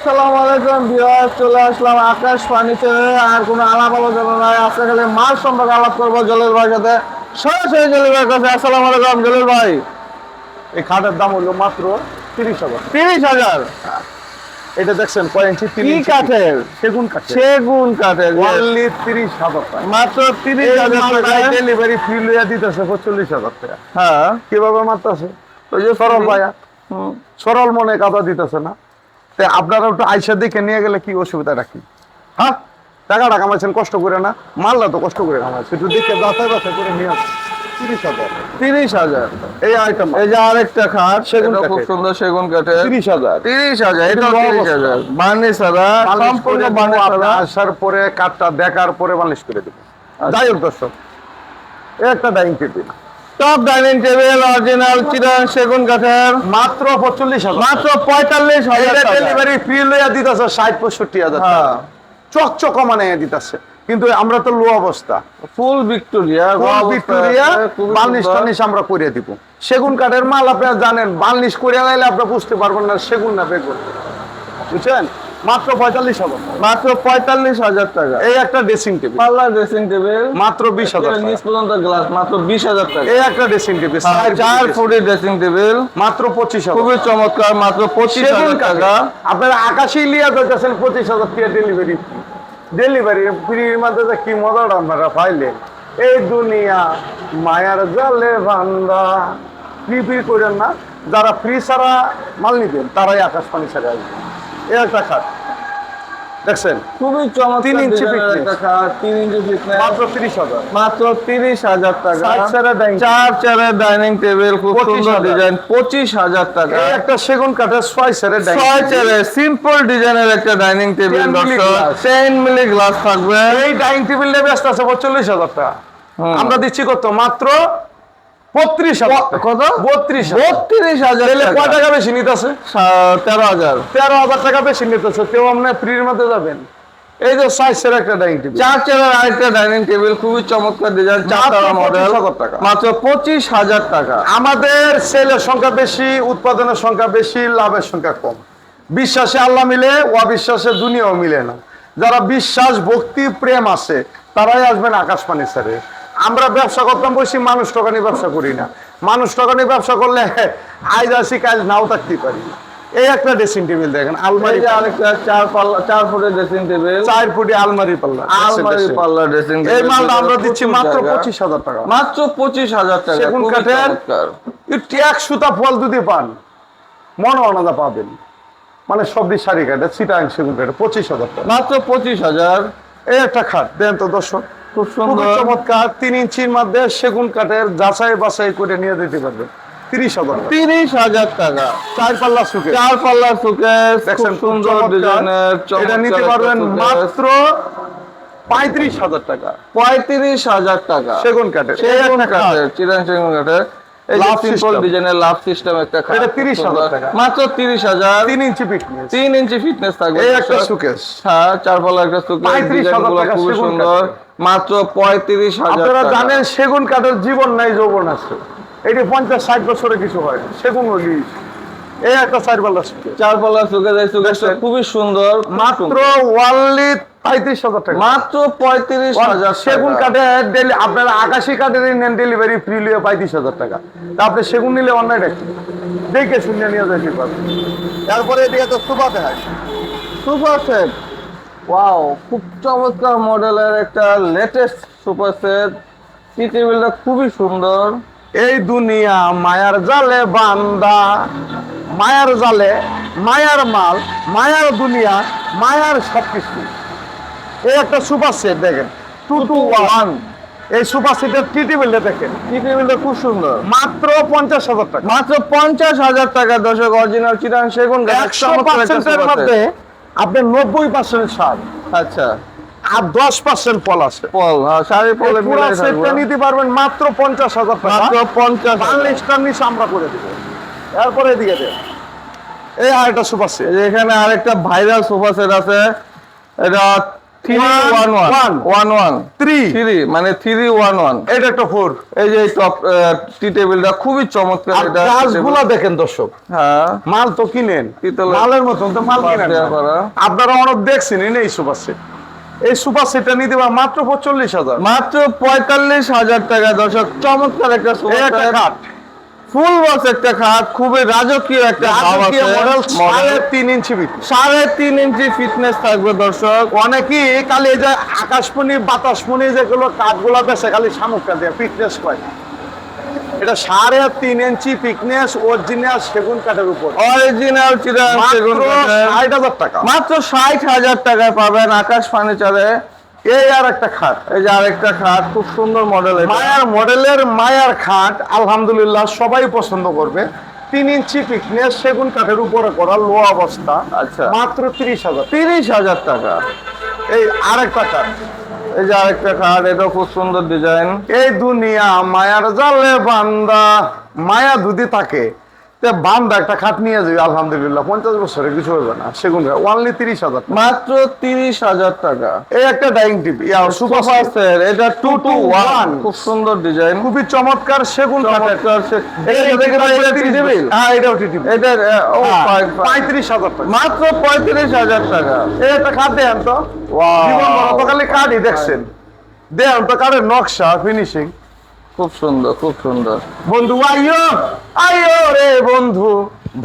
আসসালামু আলাইকুম ভিউয়ার্স চলে আসলাম আকাশ ফার্নিচারে। আর কোনো আলাপ আলোচনা আজকে খালি মাল সম্পর্কে আলাপ করব জলিল ভাইয়ের সাথে। সরাসরি জলিল ভাইয়ের কাছে আসসালামু আলাইকুম জলিল ভাই। এই খাটের দাম হলো মাত্র তিরিশ হাজার। তিরিশ হাজার? এটা দেখছেন কয় ইঞ্চি? কি কাঠের? সেগুন কাঠ সেগুন কাঠের অনলি তিরিশ হাজার টাকা। মাত্র তিরিশ হাজার টাকা ডেলিভারি ফ্রি লইয়া দিতেছে পঁয়তাল্লিশ হাজার টাকা। হ্যাঁ। কীভাবে মারতেছে? ওই যে সরল হুম। সরল মনে কাদা দিতেছে না। আপনারা একটু আইসা দেখে নিয়ে গেলে কি অসুবিধাটা কি? হ্যাঁ? টাকাটা কামাইছেন কষ্ট করে না? মালটা তো কষ্ট করে কামাইছে একটু দেখে যাচাই বাছাই করে নিয়ে আসেন। তিরিশ হাজার। তিরিশ হাজার। এই আইটেম এই যে আরেকটা খাট সেগুন খুব সুন্দর সেগুন তিরিশ হাজার। তিরিশ হাজার এটা এটা তিরিশ হাজার। বার্নিশ হাজার। বালিশ সম্পূর্ণ বার্নিশ হাজার। আসার পরে কাঠটা দেখার পরে করে দেবো। আচ্ছা। যাই হোক দর্শক একটা dining table top dining table original Chirang সেগুন কাঠের মাত্র পঁয়তাল্লিশ মাত্র পঁয়তাল্লিশ হাজার ডেলিভারি ফ্রি লইয়া দিতেছে ষাট পঁয়ষট্টি হাজার হ্যাঁ। চকচক মানে দিতেছে। কিন্তু আমরা তো লো অবস্থা। ফুল ভিক্টোরিয়া ভিক্টোরিয়া বার্নিশ টার্নিশ আমরা করে দিব। সেগুন কাঠের মাল আপনারা জানেন বার্নিশ করে লাইলে আপনি বুঝতে পারবেন না সেগুন না বেগুন। বুঝছেন? মাত্র পঁয়তাল্লিশ হাজার। মাত্র পঁয়তাল্লিশ হাজার টাকা। এই একটা ড্রেসিং টেবিল পাল্লা ড্রেসিং টেবিল মাত্র বিশ হাজার। নিচ পর্যন্ত গ্লাস মাত্র বিশ হাজার টাকা। এই একটা ড্রেসিং টেবিল চার ফুটের ড্রেসিং টেবিল মাত্র পঁচিশ হাজার খুবই চমৎকার মাত্র পঁচিশ হাজার টাকা। আপনারা আকাশে লিয়া দিতেছেন পঁচিশ হাজার টাকা ডেলিভারি ডেলিভারি ফ্রির মধ্যে যে কি মজাটা আপনারা পাইলেন? এই দুনিয়া মায়ার জালে বান্দা। ফ্রি ফ্রি করেন না? যারা ফ্রি ছাড়া মাল নিবেন তারাই আকাশ পানি ছাড়া আসবেন। একটা খাট দেখছেন? খুবই চমৎকার তিন ইঞ্চি তিন ইঞ্চি মাত্র তিরিশ হাজার। মাত্র তিরিশ হাজার টাকা। চেয়ারের চার চেয়ারের ডাইনিং টেবিল খুব সুন্দর ডিজাইন পঁচিশ হাজার টাকা। একটা সেগুন কাঠের ছয় সেরের ছয় চেয়ারের সিম্পল ডিজাইনের একটা dining table 10 mil ten mil glass থাকবে। এই ডাইনিং টেবিলটা ব্যস্ত আছে পঁয়তাল্লিশ হাজার টাকা। আমরা দিচ্ছি কত? মাত্র বত্রিশ কত? বত্রিশ বত্রিশ হাজার কয় টাকা বেশি নিতেছে? তেরো হাজার। তেরো হাজার টাকা বেশি নিতেছে। কেউ আপনার ফ্রির মধ্যে যাবেন। এই যে সাইজের একটা ডাইনিং টেবিল চার চেয়ারের আরেকটা ডাইনিং টেবিল খুবই চমৎকার ডিজাইন চার মডেল টাকা। মাত্র পঁচিশ হাজার টাকা। আমাদের সেলের সংখ্যা বেশি উৎপাদনের সংখ্যা বেশি লাভের সংখ্যা কম। বিশ্বাসে আল্লাহ মিলে অবিশ্বাসে দুনিয়াও মিলে না। যারা বিশ্বাস ভক্তি প্রেম আছে তারাই আসবেন আকাশবাণী স্যারে। আমরা ব্যবসা করতাম বসি মানুষ টাকা নিয়ে ব্যবসা করি না। মানুষ টাকা নিয়ে ব্যবসা করলে আজ আসি কাজ নাও থাকতে পারি। এই একটা ড্রেসিং টেবিল দেখেন আলমারি আরেকটা চার পাল্লা চার ফুটের ড্রেসিং টেবিল চার ফুটি আলমারি পাল্লা আলমারি পাল্লা ড্রেসিং এই মালটা আমরা দিচ্ছি মাত্র পঁচিশ হাজার টাকা। মাত্র পঁচিশ হাজার টাকা সেগুন কাঠের। এক সুতা ফল যদি পান মনে অনাদা পাবেন। মানে সবজি শাড়ি কাটে চিটাং সেগুন কাটে পঁচিশ হাজার টাকা। মাত্র পঁচিশ হাজার। এই একটা খাট দেন তো দর্শক। খুব সুন্দর। চমৎকার তিন ইঞ্চির মধ্যে সেগুন কাঠের যাচাই বাছাই করে নিয়ে দিতে তিরিশ হাজার তিরিশ হাজার টাকা। চার পাল্লা সুখে চার পাল্লার সুকেস খুব দেখছেন খুব সুন্দর ডিজাইনের এটা নিতে পারবেন মাত্র পঁয়ত্রিশ হাজার টাকা। পঁয়ত্রিশ হাজার টাকা। সেগুন কাঠের। সেগুন একটা কাঠের চিরাং সেগুন কাঠের। এই যে Love সিম্পল ডিজাইনের লাভ সিস্টেম একটা খাট এটা 30,000 টাকা। মাত্র তিরিশ হাজার। তিন ইঞ্চি ফিটনেস তিন ইঞ্চি ফিটনেস থাকবে এই একটা। সুকেশ হ্যাঁ চার পাল্লার একটা সুকেস 35,000 ডিজাইনগুলো সুন্দর। মাত্র পঁয়ত্রিশ হাজার আপনারা জানেন সেগুন কাঠের জীবন নাই যৌবন আছে। এটি পঞ্চাশ ষাট বছরে কিছু হয় সেগুন এই একটা চার পাল্লা সুকেশ চার পাল্লার সুকেস এই সুকেসটা দেখছেন? খুবই সুন্দর মাত্র। ওয়ানলি পঁয়ত্রিশ হাজার টাকা। মাত্র পঁয়ত্রিশ হাজার সেগুন কাঠে ডেলি আপনারা আকাশি কাঠের নেন ডেলিভারি ফ্রি লিয়ে পঁয়ত্রিশ হাজার টাকা। তা আপনি সেগুন নিলে অন্যায় রাখি দেখে শুনে নিয়ে যাইতে পারবেন তারপরে এদিকে তো সুপা দেখায় সুপার সেট ওয়াও খুব চমৎকার মডেলের একটা লেটেস্ট সুপার সেট টি খুবই সুন্দর। এই দুনিয়া মায়ার জালে বান্দা। মায়ার জালে মায়ার মাল মায়ার দুনিয়া মায়ার সবকিছু। এই একটা সুপার সেট দেখেন টু টু ওয়ান এই সুপার সেটের টি টেবিলটা দেখেন। টি টেবিলটা খুব সুন্দর। মাত্র পঞ্চাশ হাজার টাকা। মাত্র পঞ্চাশ হাজার টাকা দশক অরিজিনাল চিরাং সেগুন একশো পার্সেন্টের মধ্যে। আপনার নব্বই পার্সেন্ট সার। আচ্ছা। আর দশ পার্সেন্ট ফল আছে। ফল হ্যাঁ ফল পুরো সেটটা নিতে পারবেন মাত্র পঞ্চাশ হাজার টাকা। মাত্র পঞ্চাশ হাজার। বাংলাদেশটার নিচে আমরা করে দেবো। এরপরে এদিকে দেন। এই আরেকটা সুপার সেট এখানে আরেকটা ভাইরাল সোফা সেট আছে। এটা three one one one one three three মানে থ্রি ওয়ান ওয়ান এটা একটা ফোর এই যে টপ টি টেবিলটা খুবই চমৎকার এটা গাছগুলা দেখেন দর্শক। হ্যাঁ। মাল তো কিনেন। মালের মতন তো মাল কিনেন। আপনারা অনেক দেখছেন এই সুপার সেট। এই সুপার সেটটা নিতে পারেন মাত্র পঁয়তাল্লিশ হাজার। মাত্র পঁয়তাল্লিশ হাজার টাকা। দর্শক চমৎকার একটা এই একটা খাট। ফুল বক্স একটা খাট খুবই রাজকীয় একটা রাজকীয় মডেল সাড়ে তিন ইঞ্চি সাড়ে তিন ইঞ্চি ফিটনেস থাকবে দর্শক। অনেকেই খালি এই যে আকাশমণি বাতাসমণি যেগুলো কাঠগুলো খালি শামুকটা দিয়ে ফিটনেস পায় এটা সাড়ে তিন ইঞ্চি ফিটনেস অরিজিনাল সেগুন কাঠের উপর। অরিজিনাল চিরাং সেগুন ষাট হাজার টাকা। মাত্র ষাট হাজার টাকায় পাবেন আকাশ ফার্নিচারে এই আর একটা খাট। এই যে আরেকটা খাট খুব সুন্দর মডেল মায়ার মডেলের মায়ার খাট আলহামদুলিল্লাহ সবাই পছন্দ করবে। তিন ইঞ্চি ফিটনেস সেগুন কাঠের উপরে করা লো অবস্থা। আচ্ছা। মাত্র তিরিশ হাজার। তিরিশ হাজার টাকা। এই আরেকটা খাট। এই যে আরেকটা খাট এটাও খুব সুন্দর ডিজাইন এই দুনিয়া মায়ার জালে বান্দা। মায়া যদি থাকে বান্দা একটা খাট নিয়ে যাবে আলহামদুলিল্লাহ। পঞ্চাশ বছরে কিছু হবে না। সেগুন ওয়ানলি তিরিশ হাজার মাত্র তিরিশ হাজার টাকা। এই একটা ডাইনিং টিভি সুপার সোফা এটা টু টু ওয়ান খুব সুন্দর ডিজাইন খুবই চমৎকার সেগুন চমৎকার হ্যাঁ এটাও টিভি এটা ও fine, fine। পঁয়ত্রিশ হাজার টাকা। মাত্র পঁয়ত্রিশ হাজার টাকা। এই একটা খাট দেন তো। খালি কাঠই দেখছেন। দেন তো কাঠের নকশা ফিনিশিং খুব সুন্দর খুব সুন্দর। বন্ধু আইও আইও রে বন্ধু,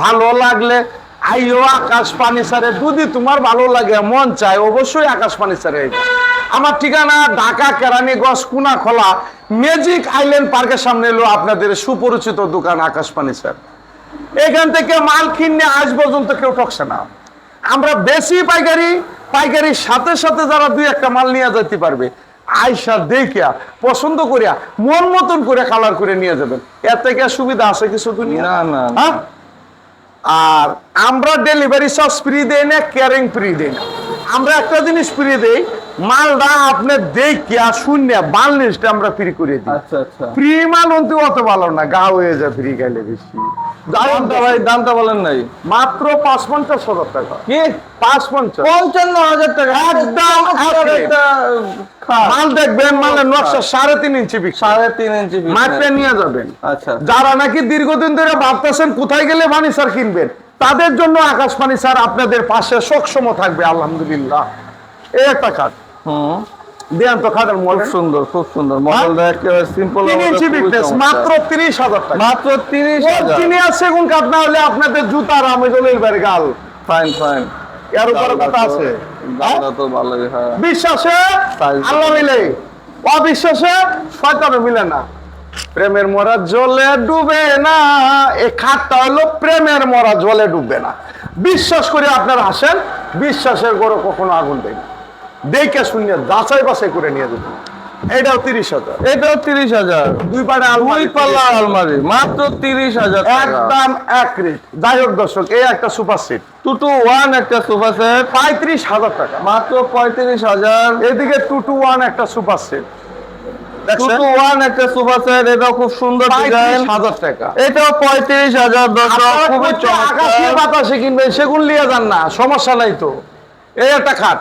ভালো লাগলে আইও আকাশ পানি সারে। যদি তোমার ভালো লাগে, মন চায়, অবশ্যই আকাশ পানি সারে। আমার ঠিকানা ঢাকা কেরানীগঞ্জ কুনা খোলা। ম্যাজিক আইল্যান্ড পার্কের সামনে এলো আপনাদের সুপরিচিত দোকান আকাশ পানি স্যার এখান থেকে মাল কিনে আজ পর্যন্ত কেউ ঠকছে না। আমরা বেশি পাইকারি, পাইকারির সাথে সাথে যারা দুই একটা মাল নিয়ে যেতে পারবে। আইসা দেখিয়া পছন্দ করিয়া মন মতন করে কালার করে নিয়ে যাবেন এর থেকে সুবিধা আছে কিছু দুনিয়া না না না। হ্যাঁ? আর আমরা ডেলিভারি সব ফ্রি দেই না ক্যারিং ফ্রি দেই না আমরা একটা জিনিস ফ্রি দেই মালটা আপনি দেখিয়া শূন্য বার্নিশটা আমরা ফ্রি করে দিই। আচ্ছা আচ্ছা। ফ্রি মাল অন্তি অত ভালো না গা হয়ে যায় ফ্রি খাইলে বেশি। দামটা ভাই দামটা বলেন নাই। মাত্র পাঁচ পঞ্চাশ হাজার টাকা। কি? পাঁচ পঞ্চাশ পঞ্চান্ন হাজার টাকা। একদম চমৎকার accurate। একটা খাট। মাল দেখবেন মালের নকশা সাড়ে তিন ইঞ্চি সাড়ে তিন ইঞ্চি fitness। নিয়ে যাবেন। আচ্ছা। যারা নাকি দীর্ঘদিন ধরে ভাবতেছেন কোথায় গেলে ফার্নিচার কিনবেন তাদের জন্য আকাশ ফার্নিচার আপনাদের পাশে সক্ষম থাকবে আলহামদুলিল্লাহ। এই একটা খাট। হুম দেন তো মডেল। সুন্দর খুব সুন্দর। মডেলটা একেবারে সিম্পল তিন ইঞ্চি মাত্র তিরিশ হাজার টাকা। মাত্র তিরিশ হাজার। অরিজিনাল সেগুন কাঠ না হলে আপনাদের বাড়ি গাল। ফাইন ফাইন এর উপরে কথা আছে। তো হ্যাঁ। বিশ্বাসে আল্লাহ মিলে। অবিশ্বাসে শয়তানে মিলে না। প্রেমের মরা জলে ডুবে না। এ খাটটা হলো প্রেমের মরা জলে ডুববে না। বিশ্বাস করে আপনারা আসেন বিশ্বাসের গড়ে কখনো আগুন দেয় না। দেখে শুনে যাচাই বাছাই করে নিয়ে যাবেন এটাও তিরিশ হাজার। এটাও তিরিশ হাজার। দুই পাড়ে দুই আলমারি। পাল্লা আলমারি। মাত্র তিরিশ হাজার একদম এক রেট। যাই হোক দর্শক এই একটা super seat. Two two one একটা সোফা সেট। পঁয়ত্রিশ হাজার টাকা। মাত্র পঁয়ত্রিশ হাজার। এদিকে টু টু ওয়ান একটা super seat. Two two one একটা সোফা সেট এটাও খুব সুন্দর ডিজাইন। হাজার টাকা। এটাও পঁয়ত্রিশ হাজার দর্শক আপনারা খুবই চমৎকার। বাতাসে কিনবেন সেগুন লিয়ে যান না সমস্যা নাই তো। এই একটা খাট।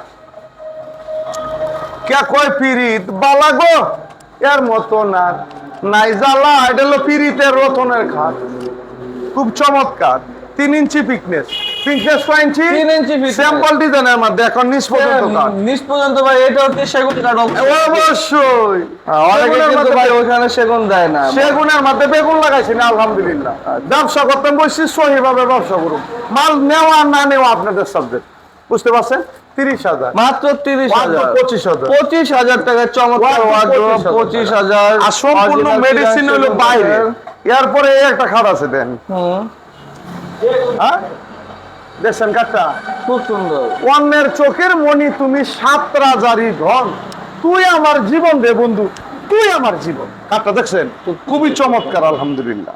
কে কয় পিরিত বালা গো এর মতো না নাই জ্বালা এটা হলো পিরিতের রতনের খাট খুব চমৎকার। তিন ইঞ্চি ফিটনেস ফিটনেস কয় ইঞ্চি? তিন ইঞ্চি। স্যাম্পল ডিজাইনের মধ্যে এখন নিচ পর্যন্ত নিচ পর্যন্ত ভাই এটা হচ্ছে সেগুন কাঠ অবশ্যই। হ্যাঁ, অনেকে কিন্তু ভাই ওখানে সেগুন দেয় না। সেগুনের মধ্যে বেগুন লাগাইছি না আলহামদুলিল্লাহ ব্যবসা করতে বসছি সহিভাবে ব্যবসা করুন। মাল নেওয়া না নেওয়া আপনাদের সাবজেক্ট বুঝতে পারছেন? তিরিশ হাজার। মাত্র তিরিশ হাজার। পঁচিশ হাজার। পঁচিশ হাজার টাকা চমৎকার ওয়ার্ড্রোব পঁচিশ হাজার। আর সম্পূর্ণ মেডিসিন হলো বাইরে। এরপরে একটা খাট আছে দেন। হ্যাঁ দেখছেন কাঠটা খুব সুন্দর। অন্যের চোখের মনি তুমি সাত রাজারি ধন। তুই আমার জীবন রে বন্ধু তুই আমার জীবন। কাঠটা দেখছেন? খুবই চমৎকার আলহামদুলিল্লাহ।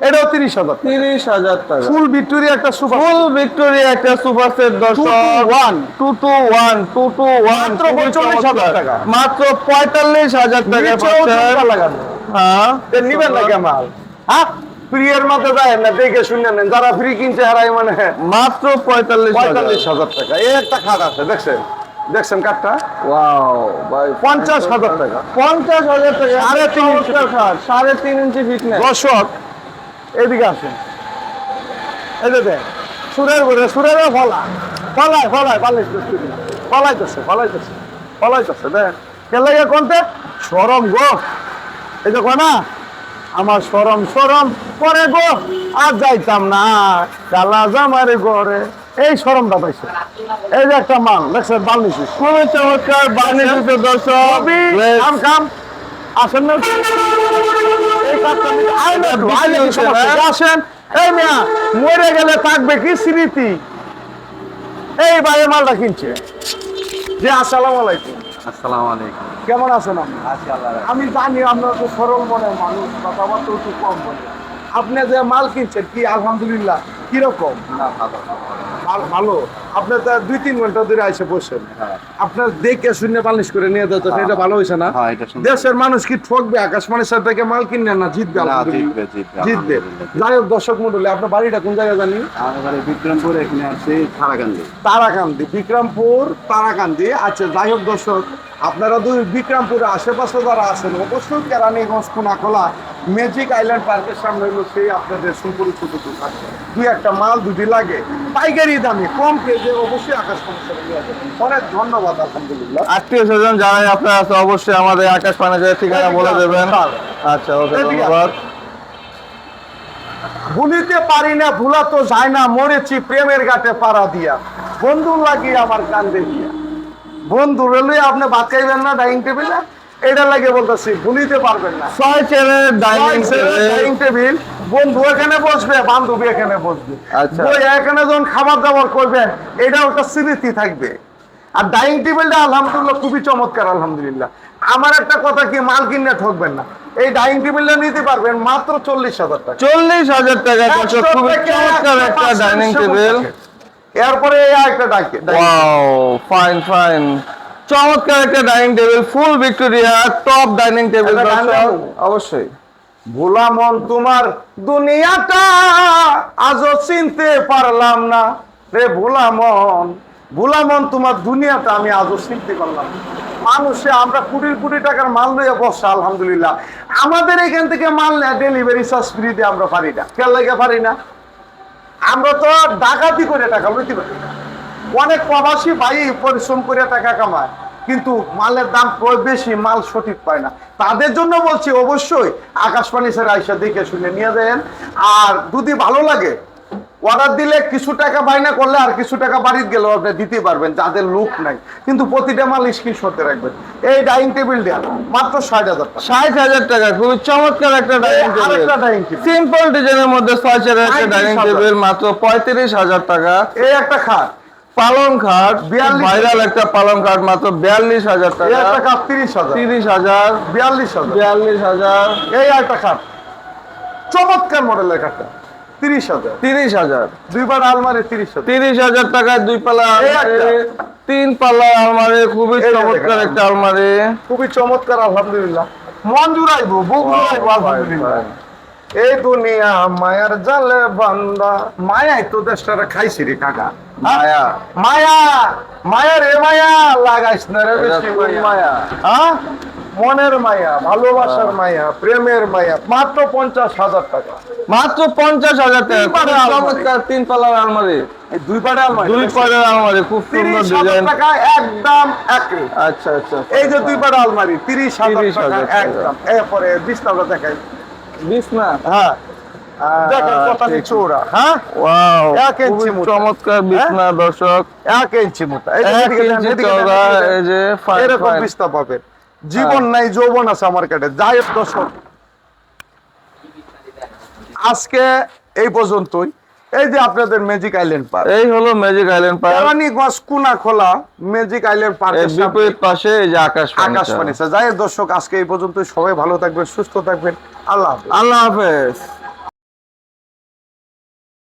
এটাও তিরিশ হাজার তিরিশ হাজার টাকা। ফুল ভিক্টোরিয়া একটা সুপার ফুল ভিক্টোরিয়া একটা সুপার সেট দর্শক। One. Two two one two two one. মাত্র 45,000 টাকা। মাত্র পঁয়তাল্লিশ হাজার টাকা লাগানো। হ্যাঁ। নিবেন না কেমাল হ্যাঁ? ফ্রিয়ের মধ্যে যায় না দেখে শুনে নেন। যারা ফ্রি কিনছে হারাই মানে মাত্র পঁয়তাল্লিশ পঁয়তাল্লিশ হাজার হাজার টাকা। এই একটা খাট আছে দেখছেন? দেখছেন কাঠটা ওয়াও ভাই পঞ্চাশ হাজার টাকা। পঞ্চাশ হাজার টাকা। সাড়ে তিন ইঞ্চি। খাট সাড়ে তিন ইঞ্চি ফিটনেস। দর্শক এদিকে আসেন। দেখ সুরের ঘুরে সুরের ফলা। ফলায় ফলায় ফলাইতেছে ফলাইতেছে ফলাইতেছে ফলাইতেছে দেখ কে লাগে কোনতে? সরম গো। এই দেখো না আমার সরম সরম করে গো আর যাইতাম না। কালা জামারে ঘরে। এই সরমটা পাইছে। এই যে একটা মাল দেখছেন বাল নিছিস খুবই চমৎকার বার্নিশ দর্শক। আসেন না। এই কাজটা আসেন। এই মিয়া মরে গেলে থাকবে কি স্মৃতি? এই ভাই মালটা কিনছে। জি আসসালামু আলাইকুম। আসসালামু আলাইকুম। কেমন আছেন আপনি? আমি জানি আপনার তো সরল মনে মানুষ কথাবার্তা একটু কম বলে। আপনি যে মাল কিনছেন কি আলহামদুলিল্লাহ কীরকম? না ভালো। ভালো আপনি তো দুই তিন ঘণ্টা ধরে এসে বসেন। হ্যাঁ। আপনার দেখে শূন্য পালিশ করে নিয়ে যেত এটা ভালো হয়েছে না। হ্যাঁ। দেশের মানুষ কি ঠকবে? আকাশমানের সাথে থেকে মাল কিনে না? জিতবে। জিতবে। যাই হোক দর্শক মন্ডলী আপনার বাড়িটা কোন জায়গায় জানি বিক্রমপুর এখানে আছে তারাকান্দি। তারাকান্দি বিক্রমপুর তারাকান্দি। আচ্ছা যাই হোক দর্শক আপনারা দুই বিক্রমপুরের আশেপাশে যারা আছেন অবশ্যই কেরানীগঞ্জ কোনাখোলা ম্যাজিক আইল্যান্ড পার্কের সামনে হলো সেই আপনাদের সুপরিচিত দোকান। দুই একটা মাল দুটি লাগে পাইকারি দামে কম পেজে অবশ্যই আকাশ অনেক ধন্যবাদ আলহামদুলিল্লাহ। আত্মীয় স্বজন যারাই আপনার আছে অবশ্যই আমাদের আকাশ পানিজের ঠিকানা বলে দেবেন। আচ্ছা ওকে ধন্যবাদ। ভুলিতে পারি না ভুলা তো যায় না মরেছি প্রেমের ঘাটে পাড়া দিয়া। বন্ধু লাগিয়ে আমার কান্দে দিয়া বন্ধু রেলवे আপনি ভাত খাইবেন না ডাইনিং টেবিলে এটা লাগে বলতেছি ভুলিতে পারবেন না। ছয় ডাইনিং ডাইনিং টেবিল বন্ধু এখানে বসবে বান্ধবী এখানে বসবে। আচ্ছা। এখানে যখন খাবার দাবার করবেন এটা একটা স্মৃতি থাকবে। আর ডাইনিং টেবিলটা আলহামদুলিল্লাহ খুবই চমৎকার আলহামদুলিল্লাহ। আমার একটা কথা কি মাল কিনে ঠকবেন না। এই ডাইনিং টেবিলটা নিতে পারবেন মাত্র চল্লিশ হাজার টাকা। চল্লিশ হাজার টাকা খুবই চমৎকার একটা ডাইনিং টেবিল এরপরে একটা ডাকে ওয়াও ফাইন ফাইন চমৎকার একটা dining table full Victoria top dining table? অবশ্যই। ভোলা মন তোমার দুনিয়াটা আজও চিনতে পারলাম না। রে ভোলা মন ভোলা মন তোমার দুনিয়াটা আমি আজও চিনতে পারলাম মানুষে আমরা কোটি কোটি টাকার মাল লইয়া বসা আলহামদুলিল্লাহ। আমাদের এখান থেকে মাল নেয় ডেলিভারি চার্জ ফ্রি দিয়ে আমরা পারি না। কেন লাগে পারি না? আমরা তো ডাকাতি করে টাকা, বুঝতে পারি অনেক প্রবাসী ভাই পরিশ্রম করে টাকা কামায়, কিন্তু মালের দাম বেশি, মাল সঠিক পায় না। তাদের জন্য বলছি, অবশ্যই আকাশবাণী স্যার আইসা দেখে শুনে নিয়ে দেন আর যদি ভালো লাগে অর্ডার দিলে কিছু টাকা বাইনা করলে আর কিছু টাকা বাড়িতে গেলেও আপনি দিতে পারবেন যাদের লোক নাই। কিন্তু প্রতিটা মাল স্ক্রিনশটে রাখবেন। এই ডাইনিং টেবিল দেন মাত্র ষাট হাজার টাকা। ষাট হাজার টাকা খুবই চমৎকার একটা ডাইনিং টেবিল সিম্পল ডিজাইনের মধ্যে ছয় চেয়ারের একটা ডাইনিং টেবিল মাত্র পঁয়ত্রিশ হাজার টাকা। এই একটা খাট। পালং খাট ভাইরাল একটা পালং খাট মাত্র বিয়াল্লিশ হাজার টাকা। তিরিশ হাজার। তিরিশ হাজার। বিয়াল্লিশ হাজার। বিয়াল্লিশ হাজার। এই একটা খাট। চমৎকার মডেলের খাটটা। তিরিশ হাজার। তিরিশ হাজার। দুইবার আলমারি তিরিশ তিরিশ হাজার টাকায় দুই। আলমারি। তিন পাল্লা আলমারি খুবই চমৎকার একটা আলমারি। খুবই চমৎকার আলহামদুলিল্লাহ। মন জুড়াইবো বুক জুড়াইবো আলহামদুলিল্লাহ। এই দুনিয়া মায়ার জালে বান্দা। মায়াই তো দেশটারে খাইছি রে কাকা। মায়া। মায়া। মায়া রে মায়া। লাগাইস না রে বেশি মায়া। মায়া। হ্যাঁ? মনের মায়া ভালোবাসার মায়া প্রেমের মায়া মাত্র পঞ্চাশ হাজার টাকা। মাত্র পঞ্চাশ হাজার টাকা তিন খুবই আলমারি। চমৎকার তিন পাল্লার আলমারি। দুই পাড়ে আলমারি দুই পাল্লার আলমারি খুব সুন্দর ডিজাইন। টাকা একদম এক আচ্ছা আচ্ছা এই যে দুই পাড়া আলমারি তিরিশ হাজার টাকা টাকা। একদম। এরপরে বিছনাটা দেখাই। বিছনা? হ্যাঁ। হ্যাঁ। চমৎকার। বিছনা দর্শক। এক ইঞ্চি মোটা। এই যে পাবেন। জীবন নাই যৌবন আছে আমার কাটে যাই দর্শক। আজকে এই পর্যন্তই। এই যে আপনাদের ম্যাজিক আইল্যান্ড পার্ক এই হলো ম্যাজিক আইল্যান্ড পার্ক কুনা খোলা ম্যাজিক আইল্যান্ড এর পার্কের বিপরীত পাশে এই যে আকাশ আকাশ স্যার যাই দর্শক আজকে এই পর্যন্ত সবাই ভালো থাকবেন সুস্থ থাকবেন। আল্লাহ হাফেজ। আল্লাহ হাফেজ।